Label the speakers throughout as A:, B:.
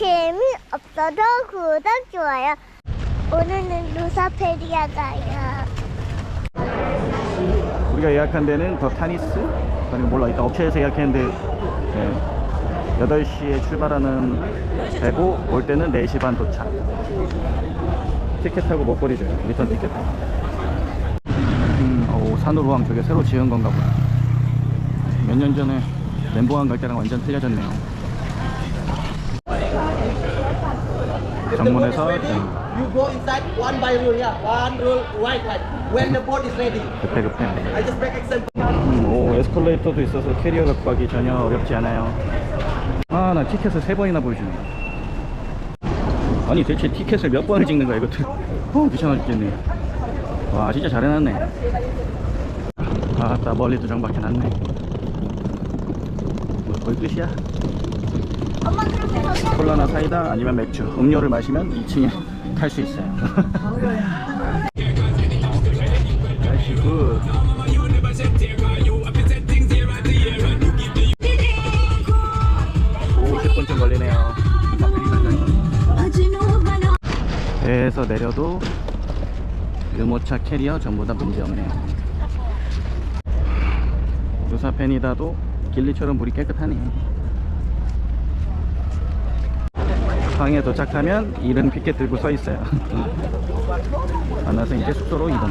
A: 재미없어도 구독, 좋아요. 오늘은 루사페리아 가요.
B: 우리가 예약한 데는 더 타니스? 그리고 몰라 이따 업체에서 예약했는데. 네, 8시에 출발하는 배고 올 때는 4시 반 도착. 티켓하고 먹거리 줘요. 리턴 티켓. 음, 오, 산호루항 저게 새로 지은 건가 보다. 몇 년 전에 멘보항 갈 때랑 완전 틀려졌네요 정문에서 네,
C: You go inside one by rule, yeah. One rule, right, right. When the boat is ready.
B: 급해 급해
C: I just make example.
B: 음, 오, 에스컬레이터도 있어서 캐리어 갖고 가기 전혀 어렵지 않아요. 아, 나 티켓을 세 번이나 보여주네. 아니, 대체 티켓을 몇 번을 찍는 거야, 이것도. 어, 귀찮아 죽겠네. 와, 진짜 잘 해놨네. 아, 따 멀리 두 장밖에 놨네. 뭐, 거의 끝이야. 콜라나 사이다 아니면 맥주, 음료를 마시면 2층에 탈 수 있어요. 날씨 굿. 50분 좀 걸리네요. 배에서 내려도 유모차 캐리어 전부 다 문제없네요. 누사 페니다도 길리처럼 물이 깨끗하네. 방에 도착하면 이른 피켓 들고 서 있어요. 만나서 이제 숙소로 이동.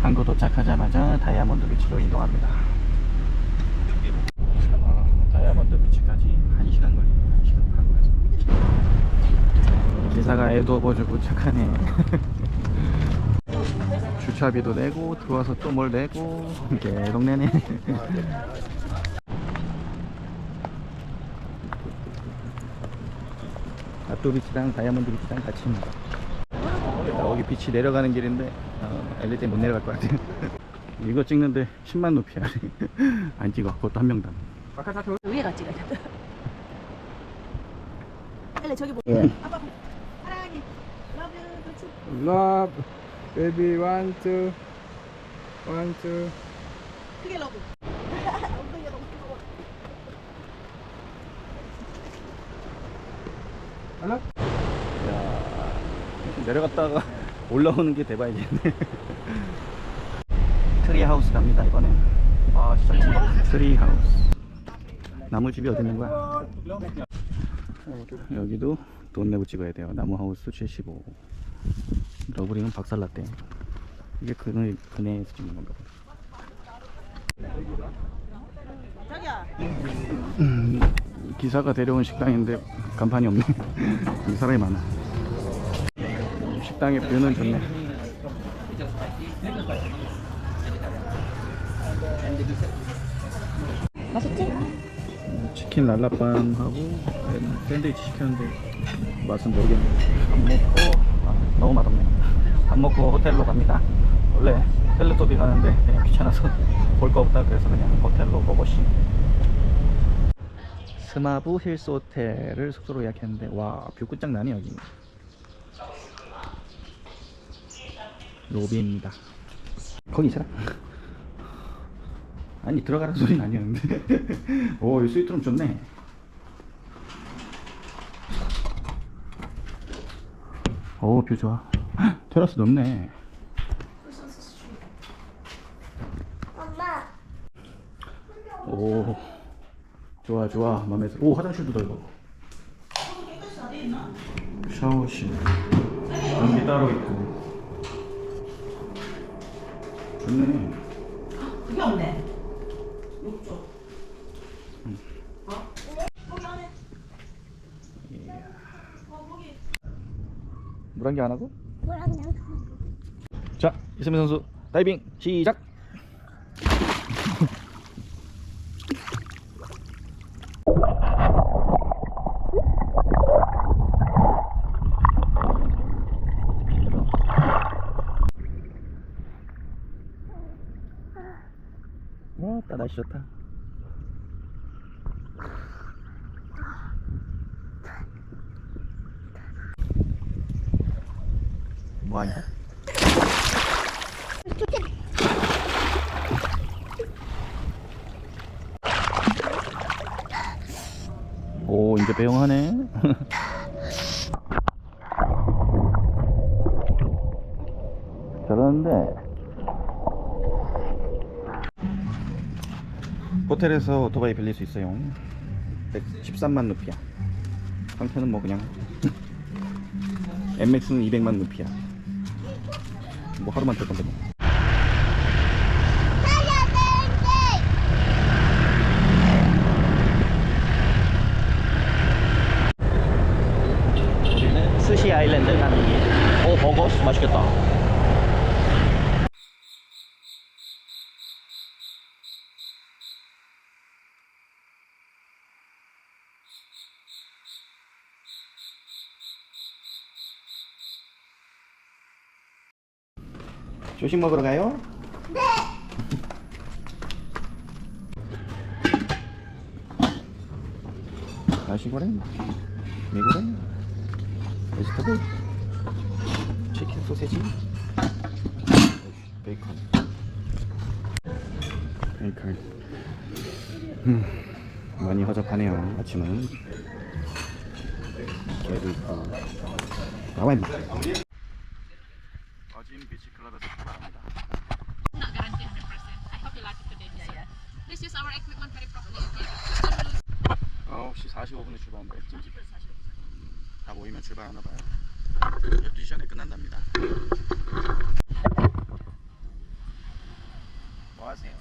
B: 항구 도착하자마자 다이아몬드 비치로 이동합니다. 어, 다이아몬드 비치까지 1시간 걸립니다. 1시간 반 걸려서. 기사가 애도 업어주고 착하네. 주차비도 내고 들어와서 또 뭘 내고 계속 내네. 아또 비치랑 다이아몬드 비치랑 같이 입니다. 여기 빛이 내려가는 길인데 어, 엘리데 못 내려갈 것 같아요. 이거 찍는데 10만 높이야. 안 찍어. 그것도 한 명당.
D: 위에가 찍어야 돼. 원래 저기 보.
B: 예.
D: 아빠 사랑하게. 러브 그렇지.
E: Love, baby, one, two, one, two.
D: 그게 러브. 엉덩이가 너무 뜨거워.
E: Hello?
B: 야, 내려갔다가 올라오는 게 대박이겠네. 트리 하우스 갑니다 이번엔. 아 진짜 트리 하우스. 나무 집이 어디 있는 거야? 여기도 돈 내고 찍어야 돼요. 나무 하우스 75. 러브링은 박살났대. 이게 그네 그네에서 찍는 건가. 음, 기사가 데려온 식당인데 간판이 없네. 사람이 많아. 식당의 뷰는 좋네.
D: 맛있지?
B: 치킨 랄라빵하고 샌드위치 시켰는데 맛은 모르겠네. 밥 먹고 아, 너무 맛없네. 밥 먹고 호텔로 갑니다. 원래 텔레토비 가는데 그냥 귀찮아서 볼 거 없다 그래서 그냥 호텔로 고고싱. 스마부 힐스 호텔을 숙소로 예약했는데 와 뷰 끝장나네 여기. 로비입니다. 거기 있어라. 아니 들어가라는 소리는 아니었는데. 오, 이 스위트룸 좋네. 오, 뷰 좋아. 헉, 테라스 넓네.
A: 엄마,
B: 오, 좋아 좋아. 맘에 들어. 오, 화장실도 넓어. 샤워실. 변기 따로 있고 좋네
D: 그게 없네. 욕조. 어? 안에. 어 거기.
B: 물안개 안 하고? 자, 이승민 선수 다이빙 시작. 좋다. 뭐하냐? 오 이제 배영하네. 잘하는데. 호텔에서 오토바이 빌릴 수 있어요. 113만 루피야. 상태는 뭐 그냥 MX는 200만 루피야. 뭐 하루만 탈 건데 뭐. 스시 아일랜드 가는 길. 오 버거 맛있겠다. 조식 먹으러 가요? 네. 나시고랭, 미고랭, 베지터블, 치킨 소세지, 베이컨. 베이컨. 음, 많이 허접하네요. 아침은. 개도 있고. 나와 임마. 어진 비치 클럽에서 출발합니다.
F: not guarantee 100%. I hope you like it today. Yeah, yeah. Please use our equipment very properly. Okay?
B: 9시 45분에 출발한다 했지. 다 모이면 출발하나 봐요. 12시 전에 끝난답니다. 뭐 하세요?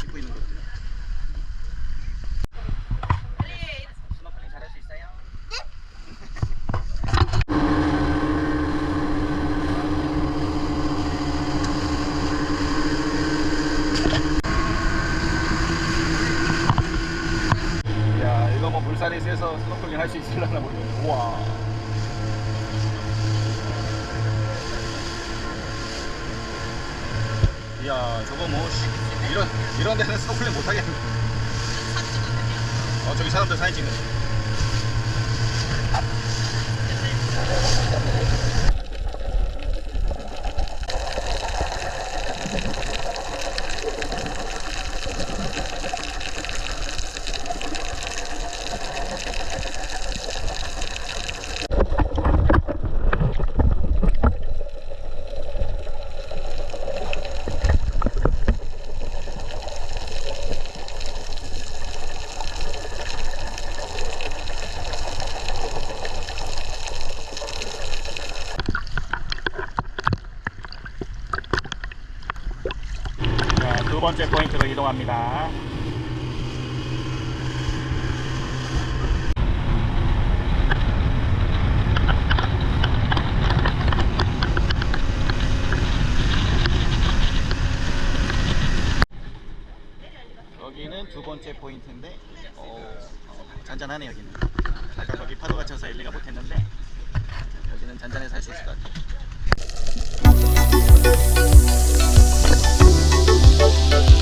B: 찍고 있는 것들. 스노클링 잘할 수 있어요? 야 이거 뭐 물살이 세서 스노클링 할 수 있을려나 모르겠네 우와 이 야 저거 뭐 씨, 이런 이런 데는 스노클링 못 하겠네. 어 저기 사람들 사진 찍는 자, 두 번째 포인트로 이동합니다. 여기는 두 번째 포인트인데 어, 어, 잔잔하네 여기는. 아까 거기 파도가 쳐서 엘리가 못했는데 여기는 잔잔해서 할 수 있을 것 같아. 45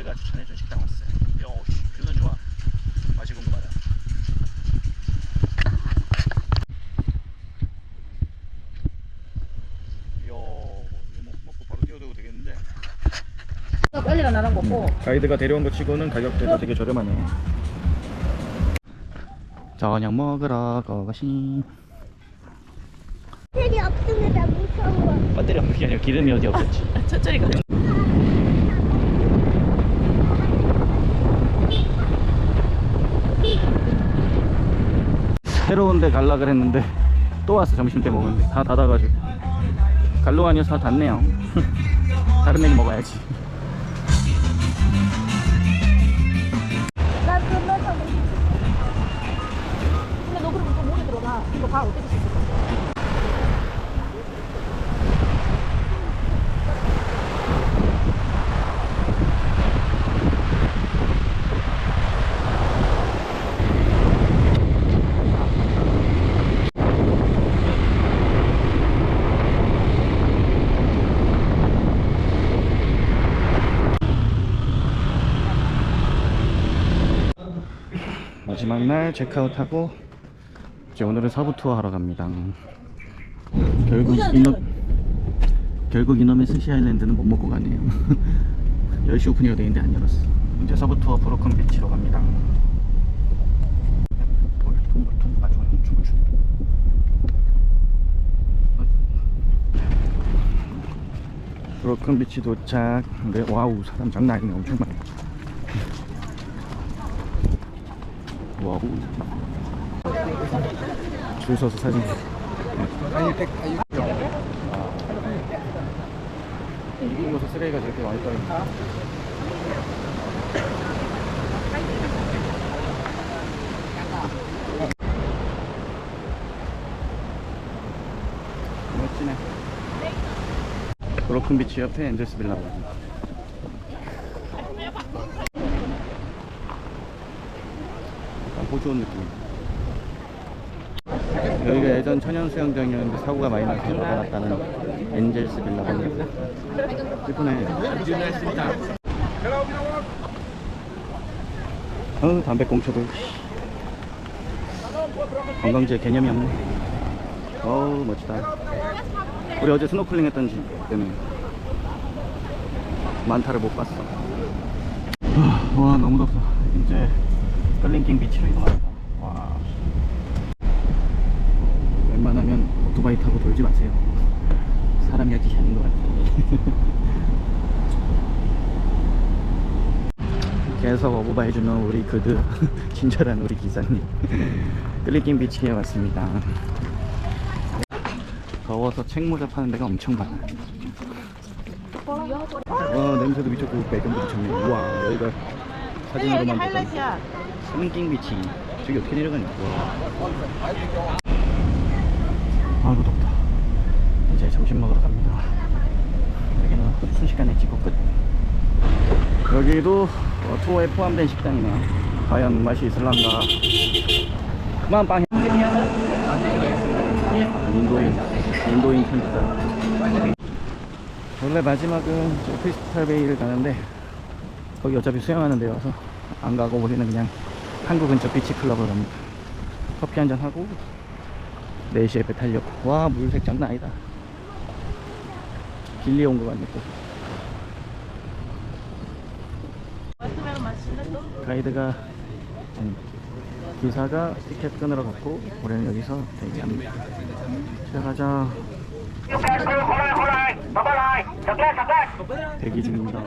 B: 가이드가 추천해준 식당 왔어요 요 뷰는 좋아 맛이 궁금하다 요 이거 먹- 먹고 바로 뛰어도 되겠는데
D: 빨리 가나는 거고.
B: 가이드가 데려온 것 치고는 가격대가 되게 저렴하네요 저녁 먹으러 가시
A: 텔이 없습니다. 무서워.
B: 배터리 없는 게 아니라 기름이 어디 없었지
D: 천천히 가.
B: 새로운 데 갈라 그랬는데 또 왔어 점심 때 먹었는데. 다 닫아가지고. 갈로가 아니어서 다 닫네요. 다른 메뉴 먹어야지.
D: 근데 너 그러면 또 들어가. 이거 봐 어떻게
B: 마지막 날 체크아웃하고 이제 오늘은 서부 투어 하러 갑니다. 결국 이놈 결국 이놈의 스시 아일랜드는 못 먹고 가네요. 10시 오픈이가 되는데 안 열었어. 이제 서부 투어 브로큰 비치로 갑니다. 어, 브로큰 비치 도착. 근데 와우 사람 장난 아니네 엄청 많아 와우 줄 서서 사진 이긴 곳에 쓰레기가 저렇게 많이 떠있네. 멋지네. 브로큰 비치 옆에 엔젤스 빌라가 약간 호주 온 느낌. 여기가 예전 천연 수영장이었는데 사고가 많이 나서 열어놨다는 엔젤스 빌라거든요. 예쁘네. 어 담배 꽁초도 관광지에 개념이 없네. 어우 멋지다. 우리 어제 스노클링 했던 집 때문에 많다를 못 봤어. 아, 와 너무 덥다. 이제 끌링킹 비치로 이동합니다 와. 웬만하면 오토바이 타고 돌지 마세요. 사람이 아직 아닌 것 같아요. 계속 어부바 해주는 우리 그드 친절한 우리 기사님. 끌링킹 비치에 왔습니다. 더워서 책모자 파는 데가 엄청 많아요. 와 냄새도 미쳤고 배경도 미쳤네. 우와 여기가 사진으로만 보던
D: 하이라이트야.
B: 슬링킹 비치 저기 어떻게 내려가냐 와. 아이고 덥다. 이제 점심 먹으러 갑니다. 여기는 순식간에 찍고 끝. 여기도 어, 투어에 포함된 식당이네요. 과연 맛이 있을란가? 그만 빵. 인도인 인도인 텐트다. 원래 마지막은 저 크리스탈 베이를 가는데 거기 어차피 수영하는 데여서 안 가고 우리는 그냥 한국 근처 비치 클럽을 갑니다. 커피 한잔 하고 4시에 배 타려고. 와 물색 장난 아니다. 길리 온 거 같네 또. 가이드가 아니, 기사가 티켓 끊으러 갔고 우리는 여기서 대기합니다. 들어가자. 대기 중입니다